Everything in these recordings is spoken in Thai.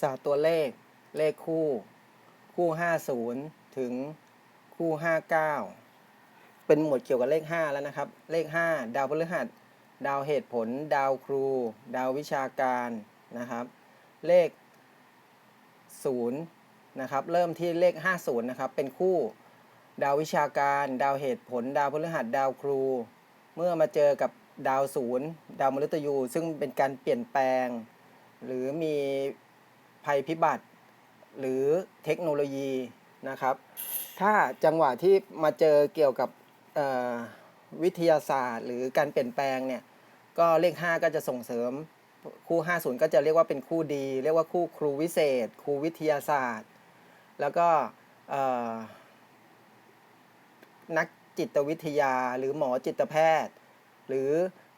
ศาสตร์ตัวเลข เลขคู่ คู่ 50 ถึงคู่ 59 เป็นหมวดเกี่ยวกับเลข 5 แล้วนะครับ เลข 5 ดาวพฤหัส ดาวเหตุผล ดาวครู ดาววิชาการนะครับ เลข 0 นะครับ เริ่มที่เลข 50 นะครับ เป็นคู่ ดาววิชาการ ดาวเหตุผล ดาวพฤหัส ดาวครู เมื่อมาเจอกับดาวศูนย์ดาวมฤตยูซึ่งเป็นการเปลี่ยนแปลง หรือมี ภัยพิบัติ หรือเทคโนโลยีนะครับ ถ้าจังหวะที่มาเจอเกี่ยวกับวิทยาศาสตร์ หรือการเปลี่ยนแปลงเนี่ยก็เลข 5 ก็จะส่งเสริมคู่ 50 ก็จะเรียกว่าเป็นคู่ดี เรียกว่าคู่ครูวิเศษ ครูวิทยาศาสตร์ แล้วก็นักจิตวิทยาหรือหมอจิตแพทย์ หรือ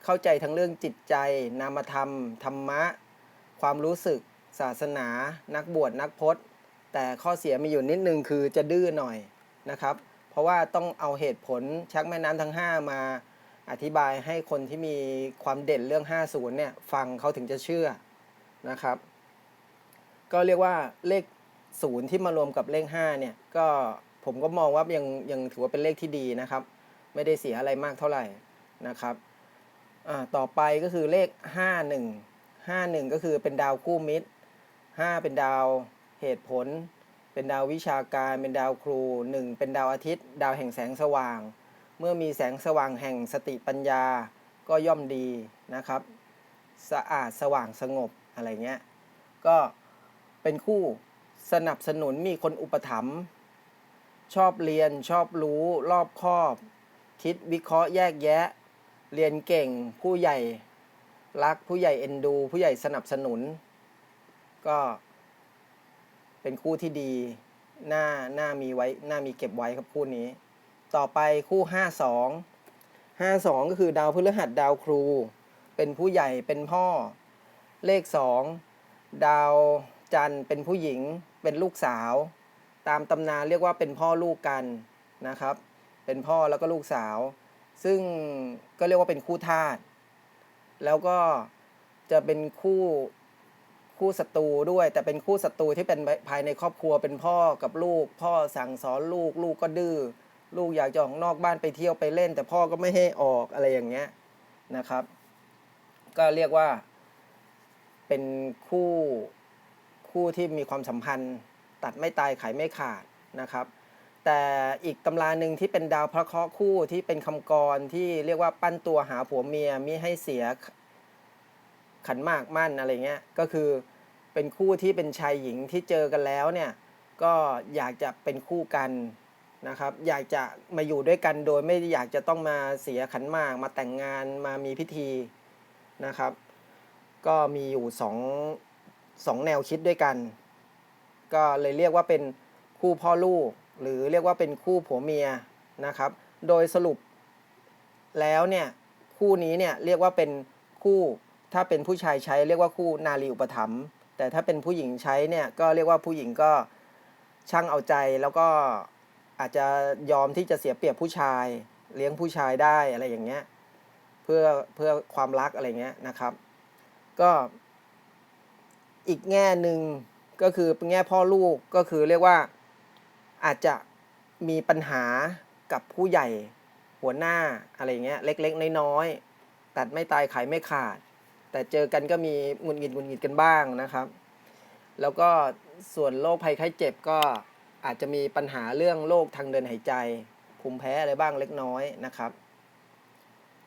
เข้าใจทั้งเรื่องจิตใจ นามธรรม ธรรมะ ความรู้สึก ศาสนา นักบวชนักพจน์ แต่ข้อเสียมีอยู่นิดนึงคือจะดื้อหน่อยนะครับ เพราะว่าต้องเอาเหตุผลชักแม่น้ำทั้ง 5 มาอธิบายให้คนที่มีความเด่นเรื่อง 50เนี่ยฟังเขาถึงจะเชื่อนะครับ ก็เรียกว่าเลข0ที่มารวมกับเลข5เนี่ยก็ผมก็มองว่ายังยังถือว่าเป็นเลขที่ดีนะครับ ไม่ได้เสียอะไรมากเท่าไหร่นะครับอ่าต่อไปก็คือเลข 51 51 ก็คือเป็นดาวคู่มิตร 5 เป็นดาวเหตุผล เป็นดาววิชาการ เป็นดาวครู 1 เป็นดาวอาทิตย์ ดาวแห่งแสงสว่าง เมื่อมีแสงสว่างแห่งสติปัญญาก็ย่อมดีนะครับ สะอาดสว่างสงบอะไรเงี้ย ก็เป็นคู่สนับสนุนมีคนอุปถัมภ์ชอบเรียนชอบรู้รอบคอบ คิดวิเคราะห์แยกแยะ เรียนเก่งผู้ใหญ่รักผู้ใหญ่เอ็นดู ผู้ใหญ่สนับสนุน ก็เป็นคู่ที่ดีหน่าหน่ามีไว้หน่ามีเก็บไว้ครับคู่นี้ ต่อไปคู่ 52 52 ก็คือดาวพฤหัสดาวครู เป็นผู้ใหญ่เป็นพ่อ เลข 2 ดาวจันทร์เป็นผู้หญิงเป็นลูกสาว ตามตำนานเรียกว่าเป็นพ่อลูกกันนะครับ เป็นพ่อแล้วก็ลูกสาว ซึ่งก็เรียกว่าเป็นคู่ธาตุแล้วก็จะเป็นคู่ คู่ศัตรูด้วย แต่เป็นคู่ศัตรูที่เป็นภายในครอบครัวเป็นพ่อกับลูก พ่อสั่งสอนลูกลูกก็ดื้อลูกอยากจะออกนอกบ้านไปเที่ยวไปเล่น แต่พ่อก็ไม่ให้ออกอะไรอย่างเงี้ยนะครับ ก็เรียกว่า เป็นคู่คู่ที่มีความสัมพันธ์ ตัดไม่ตายไขไม่ขาดนะครับ แต่อีกตำราหนึ่งที่เป็นดาวพระเคราะห์คู่ที่เป็นคำกรที่เรียกว่าปั้นตัวหาผัวเมียมิให้เสีย ขันมากมั่นอะไรเงี้ยก็คือเป็นคู่ที่เป็นชายหญิงที่เจอกันแล้วเนี่ยก็อยากจะเป็นคู่กันนะครับ อยากจะมาอยู่ด้วยกันโดยไม่อยากจะต้องมาเสียขันมาก มาแต่งงานมามีพิธีนะครับ ก็มีอยู่สองสองแนวคิดด้วยกัน ก็เลยเรียกว่าเป็นคู่พ่อลูก หรือเรียกว่าเป็นคู่ผัวเมียนะครับ โดยสรุปแล้วเนี่ยคู่นี้เนี่ยเรียกว่าเป็นคู่ ถ้าเป็นผู้ชายใช้เรียกว่าคู่นารีอุปถัมภ์แต่ถ้าเป็นผู้หญิงใช้เนี่ยก็เรียกว่าผู้หญิงก็ช่างเอาใจแล้วก็อาจจะยอมที่จะเสียเปรียบผู้ชาย เลี้ยงผู้ชายได้อะไรอย่างเงี้ยเพื่อเพื่อความรักอะไรเงี้ยนะครับ ก็อีกแง่หนึ่งก็คือแง่พ่อลูกก็คือเรียกว่าอาจจะมีปัญหากับผู้ใหญ่หัวหน้าอะไรเงี้ยเล็กๆน้อยๆตัดไม่ตายขายไม่ขาด แต่เจอกันก็มีหงุดหงิดหงุดหงิดกันบ้างนะครับ แล้วก็ส่วนโรคภัยไข้เจ็บก็อาจจะมีปัญหาเรื่องโรคทางเดินหายใจภูมิแพ้อะไรบ้างเล็กน้อยนะครับ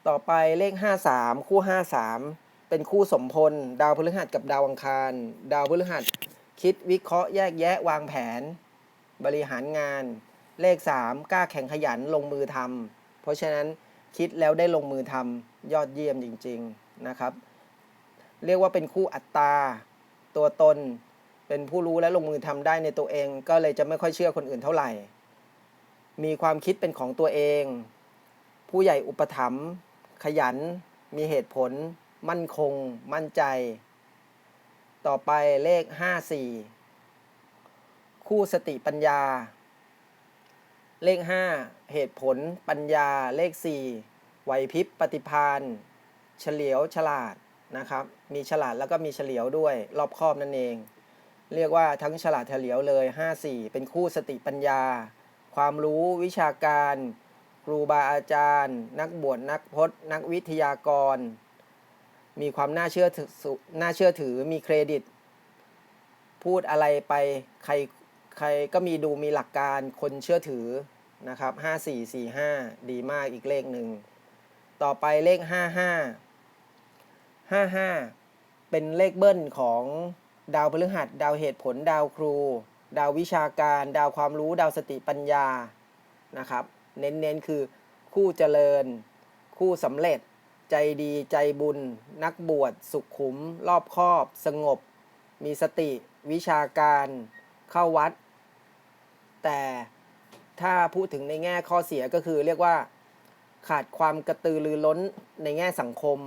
ต่อไปเลข 53 คู่ 53 เป็นคู่สมพล ดาวพฤหัสกับดาวอังคาร ดาวพฤหัส คิดวิเคราะห์แยกแยะวางแผน บริหารงาน เลข 3 กล้าแข่งขยันลงมือทำเพราะฉะนั้นคิดแล้วได้ลงมือทำยอดเยี่ยมจริง ๆนะครับ เรียกว่าเป็นคู่อัตตา ตัวตน เป็นผู้รู้และลงมือทำได้ในตัวเอง ก็เลยจะไม่ค่อยเชื่อคนอื่นเท่าไหร่ มีความคิดเป็นของตัวเอง ผู้ใหญ่อุปถัมภ์ขยัน มีเหตุผล มั่นคง มั่นใจ ต่อไปเลข 54 คู่สติปัญญา เลข 5 เหตุผล ปัญญา เลข 4ไหวพริบปฏิพานเฉลียวฉลาดนะครับ มีฉลาดแล้วก็มีเฉลียวด้วย รอบครอบนั่นเอง เรียกว่าทั้งฉลาดเฉลียวเลย 5 4 เป็นคู่สติปัญญา ความรู้วิชาการ ครูบาอาจารย์ นักบวชนักพจน์ นักวิทยากร มีความน่าเชื่อถือน่าเชื่อถือมีเครดิต พูดอะไรไปใครใครก็มีดูมีหลักการคนเชื่อถือนะครับ 5 4 4 5 ดีมากอีกเลขหนึ่ง ต่อไปเลข 55 55 เป็นเลขเบิ้ลของดาวพฤหัส ดาวเหตุผล ดาวครู ดาววิชาการ ดาวความรู้ ดาวสติปัญญานะครับ เน้นๆคือคู่เจริญ คู่สำเร็จ ใจดีใจบุญ นักบวช สุขขุม รอบคอบ สงบ มีสติ วิชาการ เข้าวัด แต่ถ้าพูดถึงในแง่ข้อเสียก็คือเรียกว่าขาดความกระตือรือร้นในแง่สังคม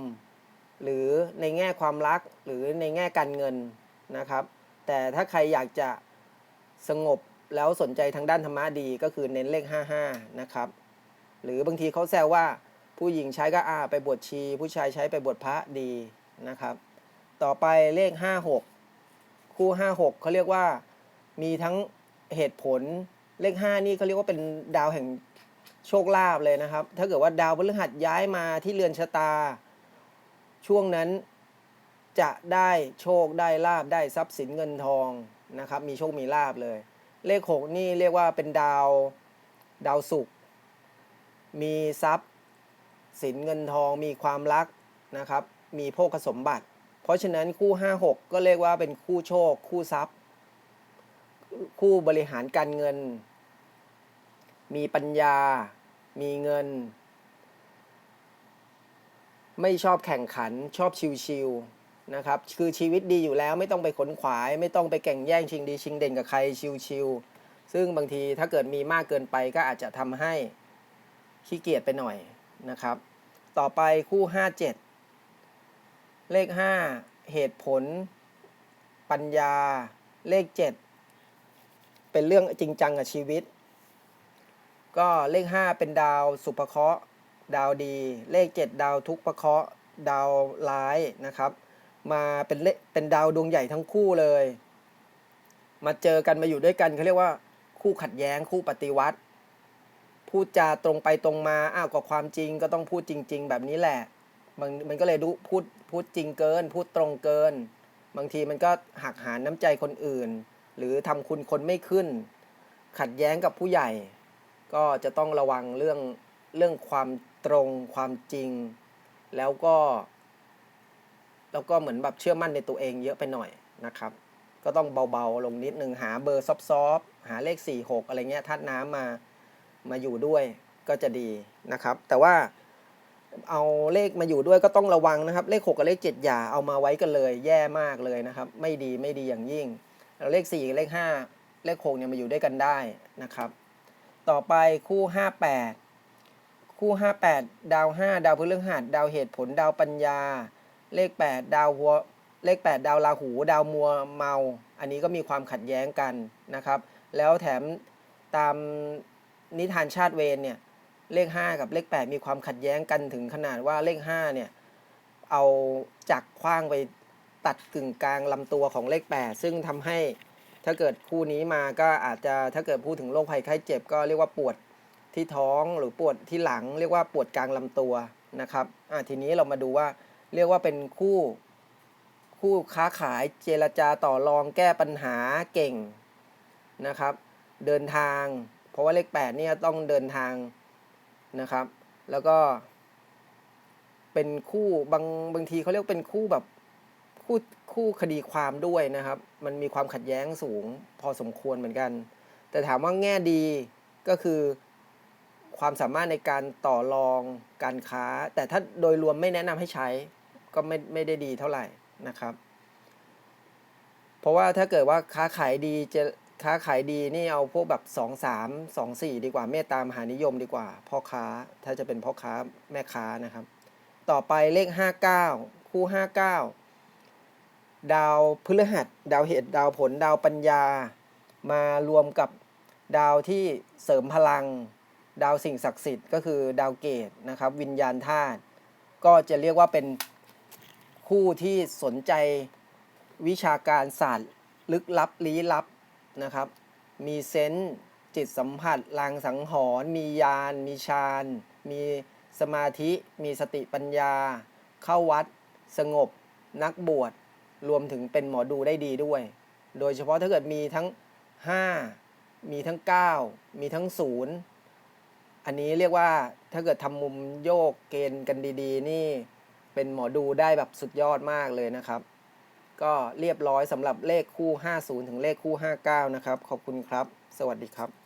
หรือในแง่ความรักหรือในแง่การเงินนะครับ แต่ถ้าใครอยากจะสงบแล้วสนใจทางด้านธรรมะดีก็คือเน้นเลข 55 นะครับ หรือบางทีเขาแซวว่าผู้หญิงใช้ก็อาไปบวชชี ผู้ชายใช้ไปบวชพระดีนะครับ ต่อไปเลข 56 คู่ 56เขาเรียกว่ามีทั้งเหตุผลเลข 5 นี่เขาเรียกว่าเป็นดาวแห่งโชคลาภเลยนะครับ ถ้าเกิดว่าดาวพฤหัสย้ายมาที่เรือนชะตา ช่วงนั้นจะได้โชคได้ลาบได้ทรัพย์สินเงินทองนะครับ มีโชคมีลาบเลย เลข6นี่เรียกว่าเป็นดาวดาวศุกร์มีทรัพย์สินเงินทองมีความรักนะครับ มีโภคสมบัติ เพราะฉะนั้นคู่ 5 6 ก็เรียกว่าเป็นคู่โชค คู่ทรัพย์ คู่บริหารการเงิน มีปัญญา มีเงิน ไม่ชอบแข่งขันชอบชิวๆนะครับคือชีวิตดีอยู่แล้วไม่ต้องไปขนขวาย ไม่ต้องไปแข่งแย่งชิงดีชิงเด่นกับใครชิวๆซึ่งบางทีถ้าเกิดมีมากเกินไปก็อาจจะทำให้ขี้เกียจไปหน่อยนะครับ ต่อไปคู่ 57 เลข 5 เหตุผล ปัญญาเลข 7 เป็นเรื่องจริงจังกับชีวิต ก็เลข 5 เป็นดาวสุภเคราะห์ ดาวดี เลข 7 ดาวทุกประเคราะห์ดาวร้ายนะครับ มาเป็นเลเป็นดาวดวงใหญ่ทั้งคู่เลย มาเจอกันมาอยู่ด้วยกันเขาเรียกว่า คู่ขัดแย้งคู่ปฏิวัติ พูดจาตรงไปตรงมาอ้าวกับความจริงก็ต้องพูดจริง ๆ แบบนี้แหละมันมันก็เลยดูพูดพูดจริงเกิน พูดตรงเกิน บางทีมันก็หักหานน้ำใจคนอื่น หรือทำคุณคนไม่ขึ้น ขัดแย้งกับผู้ใหญ่ ก็จะต้องระวังเรื่องเรื่องความ ตรงความจริง แล้วก็แล้วก็เหมือนแบบเชื่อมั่นในตัวเองเยอะไปหน่อยนะครับ ก็ต้องเบาๆลงนิดนึงหาเบอร์ซอฟต์ๆหาเลข 4 6 อะไรเงี้ยทัดน้ำมามาอยู่ด้วยก็จะดีนะครับ แต่ว่าเอาเลขมาอยู่ด้วยก็ต้องระวังนะครับ เลข 6 กับเลข 7 อย่าเอามาไว้กันเลย แย่มากเลยนะครับ ไม่ดีไม่ดีอย่างยิ่งแล้วเลข 4 กับเลข 5 เลข 6 เนี่ยมาอยู่ด้วยกันได้นะครับ ต่อไปคู่ 58 คู่ 58 ดาว 5 ดาวพฤหัสดาวเหตุผล ดาวปัญญา เลข 8 ดาวหัว เลข 8 ดาวราหู ดาวมัวเมา อันนี้ก็มีความขัดแย้งกันนะครับ แล้วแถมตามนิทานชาติเวรเนี่ย เลข 5 กับเลข 8 มีความขัดแย้งกันถึงขนาดว่าเลข 5 เนี่ย เอาจักคว้างไปตัดกึ่งกลางลำตัวของเลข 8 ซึ่งทำให้ถ้าเกิดคู่นี้มาก็อาจจะถ้าเกิดพูดถึงโรคภัยไข้เจ็บก็เรียกว่าปวด ที่ท้องหรือปวดที่หลัง เรียกว่าปวดกลางลำตัวนะครับอะทีนี้เรามาดูว่าเรียกว่าเป็นคู่คู่ค้าขายเจรจาต่อรองแก้ปัญหาเก่งนะครับ เดินทาง เพราะว่าเลข8เนี่ยต้องเดินทางนะครับ แล้วก็เป็นคู่บางบางทีเขาเรียกเป็นคู่แบบคู่คู่คดีความด้วยนะครับ มันมีความขัดแย้งสูงพอสมควรเหมือนกัน แต่ถามว่าแง่ดีก็คือ ความสามารถในการต่อรองการค้า แต่ถ้าโดยรวมไม่แนะนำให้ใช้ ก็ไม่ไม่ได้ดีเท่าไหร่นะครับ เพราะว่าถ้าเกิดว่าค้าขายดีจะค้าขายดีนี่เอาพวกแบบ 2 3 2 4 ดีกว่าเมตตามหานิยมดีกว่า พ่อค้าถ้าจะเป็นพ่อค้าแม่ค้านะครับ ต่อไปเลข 59 คู่ 59 ดาวพฤหัส ดาวเหตุดาวผลดาวปัญญา มารวมกับดาวที่เสริมพลัง ดาวสิ่งศักดิ์สิทธิ์ก็คือดาวเกตนะครับ วิญญาณธาตุก็จะเรียกว่าเป็นคู่ที่สนใจวิชาการศาสตร์ลึกลับลี้ลับนะครับ มีเซนส์จิตสัมผัสลางสังหรณ์มียาน มีฌาน มีสมาธิ มีสติปัญญา เข้าวัด สงบ นักบวช รวมถึงเป็นหมอดูได้ดีด้วย โดยเฉพาะถ้าเกิดมีทั้ง 5 มีทั้ง 9 มีทั้ง 0 อันนี้เรียกว่าถ้าเกิดทำมุมโยกเกณฑ์กันดีๆ นี่เป็นหมอดูได้แบบสุดยอดมากเลยนะครับ ก็เรียบร้อยสำหรับเลขคู่ 50 ถึงเลขคู่ 59 นะครับ ขอบคุณครับ สวัสดีครับ